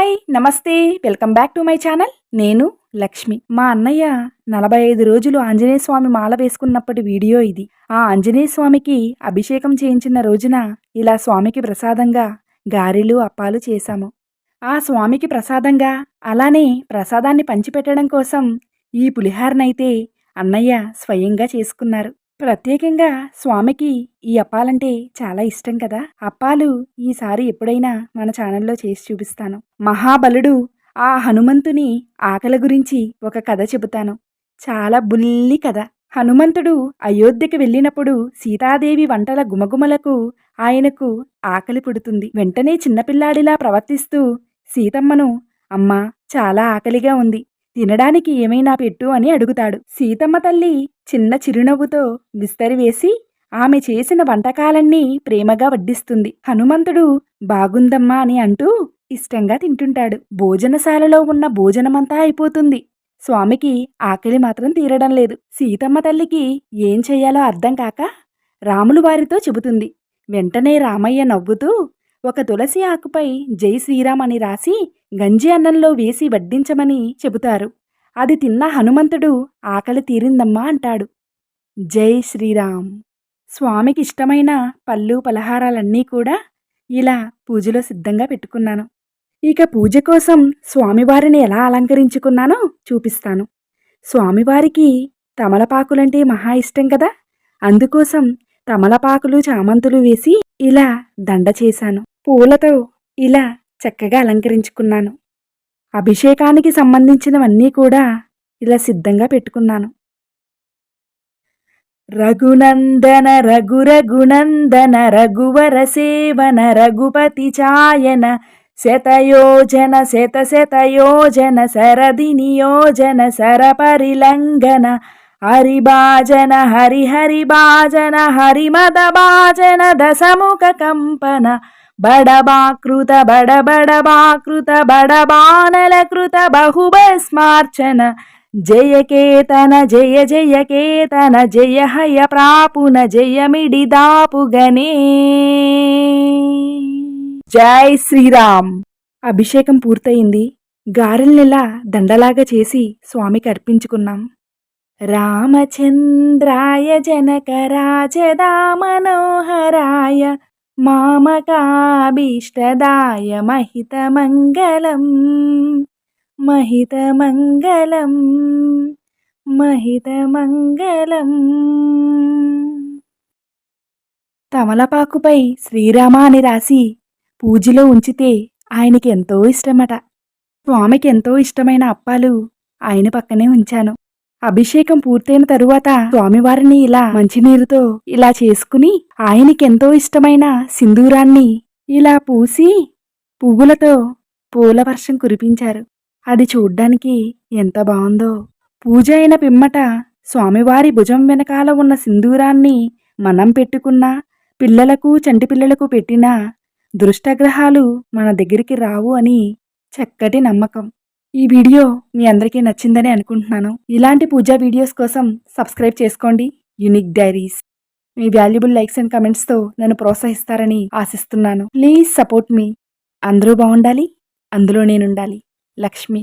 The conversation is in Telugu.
Hi namaste. Welcome back to my channel. నేను లక్ష్మి. మా అన్నయ్య నలభై ఐదు రోజులు ఆంజనేయ స్వామి మాల వేసుకున్నప్పటి వీడియో ఇది. ఆ ఆంజనేయ స్వామికి అభిషేకం చేయించిన రోజున ఇలా స్వామికి ప్రసాదంగా గారెలు అప్పాలు చేశాము. ఆ స్వామికి ప్రసాదంగా అలానే ప్రసాదాన్ని పంచిపెట్టడం కోసం ఈ పులిహారనైతే అన్నయ్య స్వయంగా చేసుకున్నారు. ప్రత్యేకంగా స్వామికి ఈ అప్పాలంటే చాలా ఇష్టం కదా. అప్పాలు ఈసారి ఎప్పుడైనా మన ఛానల్లో చేసి చూపిస్తాను. మహాబలుడు ఆ హనుమంతుని ఆకలి గురించి ఒక కథ చెబుతాను. చాలా బుల్లి కథ. హనుమంతుడు అయోధ్యకి వెళ్ళినప్పుడు సీతాదేవి వంటల గుమగుమలకు ఆయనకు ఆకలి పుడుతుంది. వెంటనే చిన్నపిల్లాడిలా ప్రవర్తిస్తూ సీతమ్మను అమ్మా చాలా ఆకలిగా ఉంది. తినడానికి ఏమైనా పెట్టు అని అడుగుతాడు. సీతమ్మ తల్లి చిన్న చిరునవ్వుతో విస్తరి వేసి ఆమె చేసిన వంటకాలన్నీ ప్రేమగా వడ్డిస్తుంది. హనుమంతుడు బాగుందమ్మా అని అంటూ ఇష్టంగా తింటుంటాడు. భోజనశాలలో ఉన్న భోజనమంతా అయిపోతుంది. స్వామికి ఆకలి మాత్రం తీరడం లేదు. సీతమ్మ తల్లికి ఏం చెయ్యాలో అర్థం కాక రాములు వారితో చెబుతుంది. వెంటనే రామయ్య నవ్వుతూ ఒక తులసి ఆకుపై జై శ్రీరామ్ అని రాసి గంజి అన్నంలో వేసి వడ్డించమని చెబుతారు. అది తిన్న హనుమంతుడు ఆకలి తీరిందమ్మా అంటాడు. జై శ్రీరామ్! స్వామికి ఇష్టమైన పళ్ళు పలహారాలన్నీ కూడా ఇలా పూజలో సిద్ధంగా పెట్టుకున్నాను. ఇక పూజ కోసం స్వామివారిని ఎలా అలంకరించుకున్నానో చూపిస్తాను. స్వామివారికి తమలపాకులంటే మహా ఇష్టం కదా. అందుకోసం తమలపాకులు చామంతులు వేసి ఇలా దండ చేశాను. పూలతో ఇలా చక్కగా అలంకరించుకున్నాను. అభిషేకానికి సంబంధించినవన్నీ కూడా ఇలా సిద్ధంగా పెట్టుకున్నాను. రఘునందన రఘురఘునందన రఘువర సేవన రఘుపతి ఛాయన శతయోజన శత శతయోజన శరది నియోజన సరపరిలంఘన హరిభాజన హరిహరిభాజన హరిమద భాజన దశముఖ కంపన బడబాకృత బడబడబాకృత బడబానలకృత బహుభస్మార్చన. జయకేతన జయ జయకేతన జయ హయ ప్రాపున జయమిడిదాపుగనే జై శ్రీరామ్. అభిషేకం పూర్తయింది. గారెల్నిలా దండలాగా చేసి స్వామికి అర్పించుకున్నాం. రామచంద్రాయ జనకరాజదా మనోహరాయ మామకాభీష్టదాయ మహితమంగళం మహితమంగళం. మహితమంగళం తమలపాకుపై శ్రీరామ అని రాసి పూజలో ఉంచితే ఆయనకి ఎంతో ఇష్టమట. స్వామికి ఎంతో ఇష్టమైన అప్పాలు ఆయన పక్కనే ఉంచాను. అభిషేకం పూర్తయిన తరువాత స్వామివారిని ఇలా మంచినీరుతో ఇలా చేసుకుని ఆయనకెంతో ఇష్టమైన సింధూరాన్ని ఇలా పూసి పువ్వులతో పూల వర్షం కురిపించారు. అది చూడ్డానికి ఎంత బాగుందో పూజ అయిన పిమ్మట స్వామివారి భుజం వెనకాల ఉన్న సింధూరాన్ని మనం పెట్టుకున్నా పిల్లలకు చంటి పిల్లలకు పెట్టినా దృష్టగ్రహాలు మన దగ్గరికి రావు అని చక్కటి నమ్మకం. ఈ వీడియో మీ అందరికీ నచ్చిందని అనుకుంటున్నాను. ఇలాంటి పూజా వీడియోస్ కోసం సబ్స్క్రైబ్ చేసుకోండి. యునిక్ డైరీస్ మీ వాల్యుబుల్ లైక్స్ అండ్ కమెంట్స్తో నన్ను ప్రోత్సహిస్తారని ఆశిస్తున్నాను. ప్లీజ్ సపోర్ట్ మీ అందరూ బాగుండాలి. అందులో నేనుండాలి. లక్ష్మి.